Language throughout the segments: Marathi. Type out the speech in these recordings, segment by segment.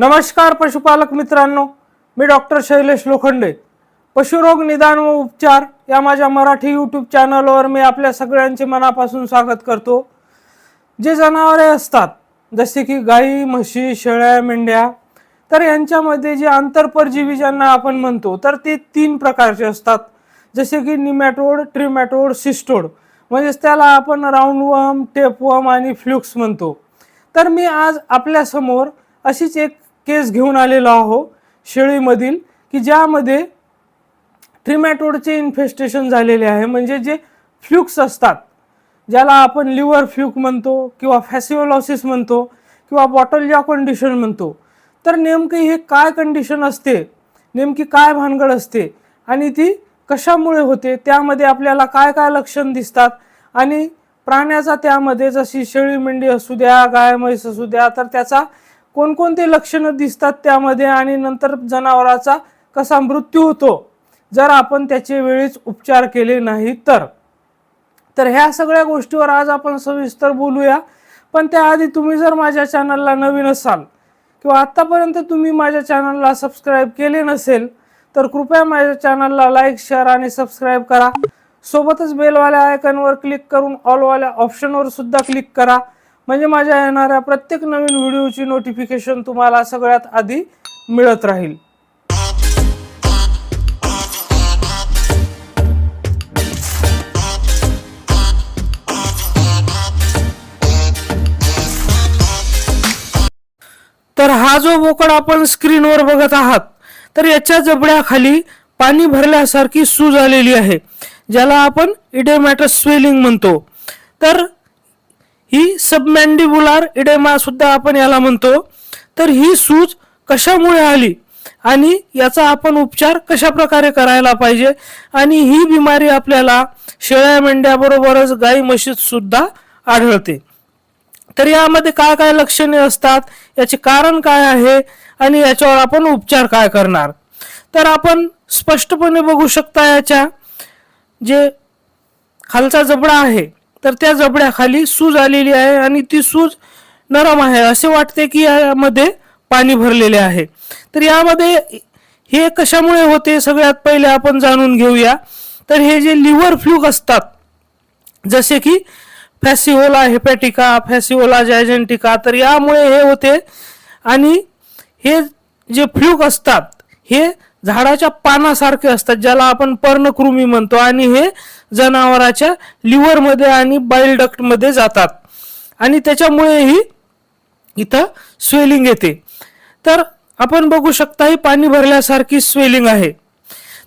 नमस्कार पशुपालक मित्रांनो. मी डॉक्टर शैलेश लोखंडे. पशुरोग निदान व उपचार या माझ्या मराठी यूट्यूब चॅनलवर मी आपल्या सगळ्यांचे मनापासून स्वागत करतो. जे जनावरे असतात जसे की गाई म्हशी शेळ्या मेंढ्या तर यांच्यामध्ये जे आंतरपरजीवी ज्यांना आपण म्हणतो तर ते तीन प्रकारचे असतात. जसे की निमॅटोड ट्रिमॅटोड सिस्टोड. म्हणजेच त्याला आपण राऊंडवर्म टेपवर्म आणि फ्लुक्स म्हणतो. तर मी आज आपल्यासमोर अशीच एक केस घेऊन आलेलो आहो शेळीमधील की ज्यामध्ये ट्रिमॅटोडचे इन्फेस्टेशन झालेले आहे. म्हणजे जे फ्ल्युक्स असतात ज्याला आपण लिव्हर फ्लूक म्हणतो किंवा फॅसिओलॉसिस म्हणतो किंवा बॉटल बॉटलजा कंडिशन म्हणतो. तर नेमकी हे काय कंडिशन असते? नेमकी काय भानगड असते? आणि ती कशामुळे होते? त्यामध्ये आपल्याला काय काय लक्षण दिसतात? आणि प्राण्याचा त्यामध्ये जशी शेळी मेंढी असू द्या गाय म्हैस असू द्या तर त्याचा कोणकोणते लक्षणं दिसतात त्यामध्ये आणि नंतर जनावराचा कसा मृत्यू होतो? जर आपण त्याचे वेळीच उपचार केले नाही तर. तर ह्या सगळ्या गोष्टीवर आज आपण सविस्तर बोलूया. पण त्याआधी तुम्ही जर माझ्या चॅनलला नवीन असाल किंवा आत्तापर्यंत तुम्ही माझ्या चॅनलला सबस्क्राईब केले नसेल तर कृपया माझ्या चॅनलला लाईक शेअर आणि सबस्क्राईब करा. सोबतच बेलवाल्या आयकनवर क्लिक करून ऑलवाल्या ऑप्शनवर सुद्धा क्लिक करा. म्हणजे माझ्या येणाऱ्या प्रत्येक नवीन व्हिडिओची नोटिफिकेशन तुम्हाला सगळ्यात आधी मिळत राहील. तर हा जो बोकड आपण स्क्रीनवर बघत आहात तर याच्या जबड्याखाली पाणी भरल्यासारखी सूज आलेली आहे ज्याला आपण इडेमॅटस स्वेलिंग म्हणतो. तर ही सबमँडिबुलार इडेमा सुद्धा आपण याला म्हणतो. तर ही सूज कशामुळे आली? आणि याचा आपण उपचार कशा प्रकारे करायला पाहिजे? आणि ही बिमारी आपल्याला शेळ्या मेंढ्याबरोबरच गाई म्हशीत सुद्धा आढळते. तर यामध्ये काय काय लक्षणे असतात? याचे कारण काय आहे? आणि याच्यावर आपण उपचार काय करणार? तर आपण स्पष्टपणे बघू शकता याच्या जे खालचा जबडा आहे तर त्या जबड्याखाली सूज आलेली आहे आणि ती सूज नरम आहे. असे वाटते की यामध्ये पाणी भरलेले आहे. तर यामध्ये हे कशामुळे होते सगळ्यात पहिले आपण जाणून घेऊया. तर हे जे लिव्हर फ्लूक असतात जसे की फॅसिओला हेपॅटिका फॅसिओला जायजेंटिका तर यामुळे हे होते. आणि हे जे फ्लूक असतात हे झाडाच्या पानासारखे असतात ज्याला आपण पर्णकृमी म्हणतो आणि हे जनावराच्या लिव्हरमध्ये आणि बाईल डक्टमध्ये जातात. आणि त्याच्यामुळेही इथं स्वेलिंग येते. तर आपण बघू शकता ही पाणी भरल्यासारखी स्वेलिंग आहे.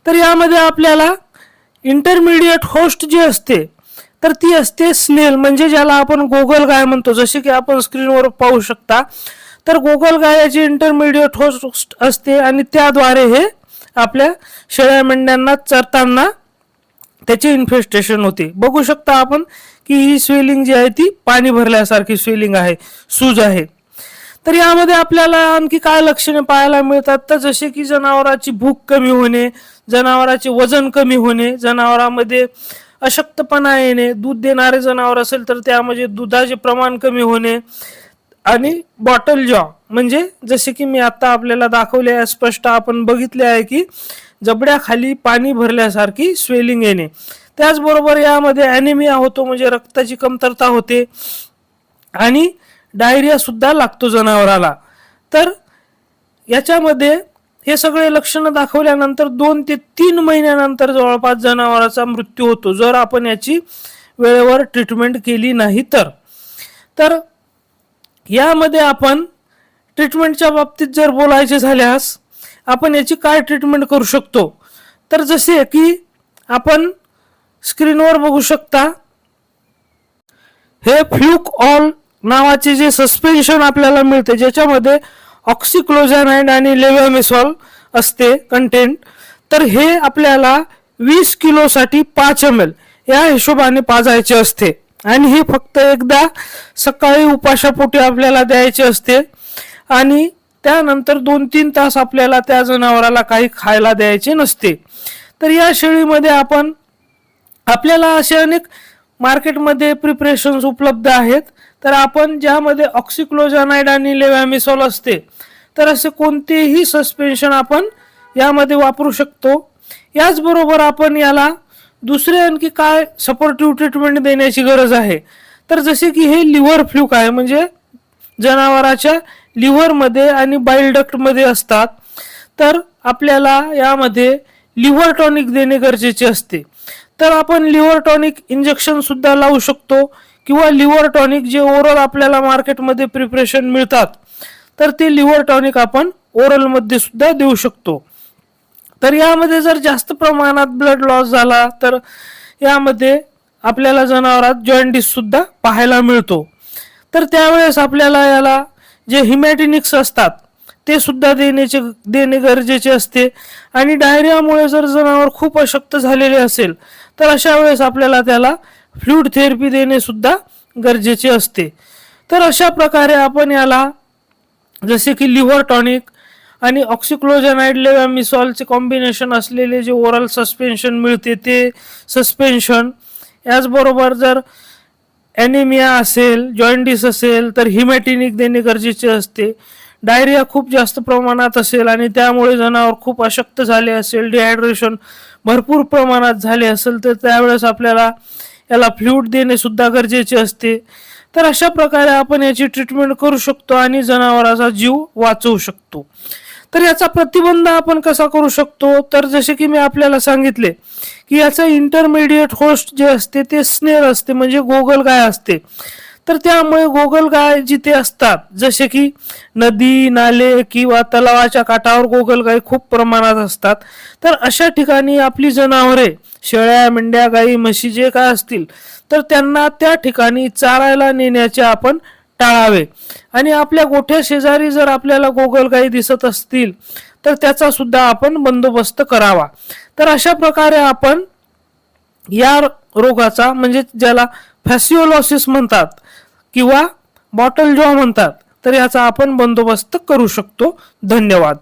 तर यामध्ये आपल्याला इंटरमिडिएट होस्ट जी असते तर ती असते स्नेल म्हणजे ज्याला आपण गोगल गाय म्हणतो. जसे की आपण स्क्रीनवर पाहू शकता. तर गोगल गायाची इंटरमिडिएट होस्ट असते आणि त्याद्वारे हे आपल्या शेळ्या मेंढ्यांना चरताना त्याचे इन्फेस्टेशन होते. बघू शकता आपण की ही स्वेलिंग जी आहे ती पाणी भरल्यासारखी स्वेलिंग आहे सूज आहे. तर यामध्ये आपल्याला आणखी काय लक्षणे पाहायला मिळतात? तर जसे की जनावराची भूक कमी होणे जनावराचे वजन कमी होणे जनावरांमध्ये अशक्तपणा येणे दूध देणारे जनावर असेल तर त्यामध्ये दुधाचे प्रमाण कमी होणे आणि बॉटल जॉ म्हणजे जसे की मी आता आपल्याला दाखवले आहे स्पष्ट आपण बघितले आहे की जबड्याखाली पाणी भरल्यासारखी स्वेलिंग येणे. त्याचबरोबर यामध्ये ॲनिमिया होतो म्हणजे रक्ताची कमतरता होते. आणि डायरिया सुद्धा लागतो जनावराला. तर याच्यामध्ये हे सगळे लक्षणं दाखवल्यानंतर दोन ते तीन महिन्यानंतर जवळपास जनावराचा मृत्यू होतो जर आपण याची वेळेवर ट्रीटमेंट केली नाही तर. तर यामध्ये आपण ट्रीटमेंटच्या बाबतीत जर बोलायचे झाल्यास आपण याची काय ट्रीटमेंट करू शकतो? तर जसे की आपण स्क्रीनवर बघू शकता हे फ्लूक ऑल नावाचे जे सस्पेन्शन आपल्याला मिळते ज्याच्यामध्ये ऑक्सिक्लोझॅनाइड आणि लेव्हमिसॉल असते कंटेंट तर हे आपल्याला वीस किलोसाठी पाच एम एल या हिशोबाने पाजायचे असते. आणि हे फक्त एकदा सकाळी उपाशापोटी आपल्याला द्यायचे असते. आणि त्यानंतर दोन तीन तास आपल्याला त्या जनावराला काही खायला द्यायचे नसते. तर या शेळीमध्ये आपण आपल्याला असे अनेक मार्केटमध्ये प्रिपरेशन्स उपलब्ध आहेत. तर आपण ज्यामध्ये ऑक्सिक्लोजानाइड आणि लेव्हॅमिसॉल असते तर असे कोणतेही सस्पेन्शन आपण यामध्ये वापरू शकतो. याचबरोबर आपण याला दुसरे आणखी काय सपोर्टिव्ह ट्रीटमेंट देण्याची गरज आहे? तर जसे की हे लिव्हर फ्लूक आहे म्हणजे जनावराच्या लिव्हरमध्ये आणि बाईल डक्टमध्ये असतात. तर आपल्याला यामध्ये लिव्हर टॉनिक देणे गरजेचे असते. तर आपण लिव्हर टॉनिक इंजेक्शन सुद्धा लावू शकतो किंवा लिव्हर टॉनिक जे ओरल आपल्याला मार्केटमध्ये प्रिपरेशन मिळतात तर ते लिव्हर टॉनिक आपण ओरलमध्ये सुद्धा देऊ शकतो. तर यामध्ये जर जास्त प्रमाणात ब्लड लॉस झाला तर यामध्ये आपल्याला जनावरात जॉइंटिस सुद्धा पाहायला मिळतो. तर त्यावेळेस आपल्याला याला जे हिमॅटिनिक्स असतात ते सुद्धा देण्याचे देणे गरजेचे असते. आणि डायरियामुळे जर जनावर खूप अशक्त झालेले असेल तर अशा वेळेस आपल्याला त्याला फ्लूड थेरपी देणे सुद्धा गरजेचे असते. तर अशा प्रकारे आपण याला जसे की लिव्हर टॉनिक आणि ऑक्सिक्लोजनाइड लेव्हॅमिसॉलचे कॉम्बिनेशन असलेले जे ओरल सस्पेन्शन मिळते ते सस्पेन्शन याचबरोबर जर ॲनिमिया असेल जॉईंटिस असेल तर हिमॅटिनिक देणे गरजेचे असते. डायरिया खूप जास्त प्रमाणात असेल आणि त्यामुळे जनावर खूप अशक्त झाले असेल डिहायड्रेशन भरपूर प्रमाणात झाले असेल तर त्यावेळेस आपल्याला याला फ्लूट देणे सुद्धा गरजेचे असते. तर अशा प्रकारे आपण याची ट्रीटमेंट करू शकतो आणि जनावराचा जीव वाचवू शकतो. तर याचा प्रतिबंध आपण कसा करू शकतो? तर जसे की मी आपल्याला सांगितले की याचं इंटरमिडिएट होस्ट जे असते ते स्नेर असते म्हणजे गोगल गाय असते. तर त्यामुळे गोगल गाय जिथे असतात जसे की नदी नाले किंवा तलावाच्या काठावर गोगल गाय खूप प्रमाणात असतात तर अशा ठिकाणी आपली जनावरे शेळ्या मेंढ्या गाई म्हशी जे काय असतील तर त्यांना त्या ठिकाणी चारायला नेण्याचे आपण टाळावे. आणि आपल्या गोठ्या शेजारी जर आपल्याला गोगलगाई दिसत असतील तर त्याचा सुद्धा आपण बंदोबस्त करावा. तर अशा प्रकारे आपण या रोगाचा म्हणजे ज्याला फॅसिओलॉसिस म्हणतात किंवा बॉटल जॉ म्हणतात तर याचा आपण बंदोबस्त करू शकतो. धन्यवाद.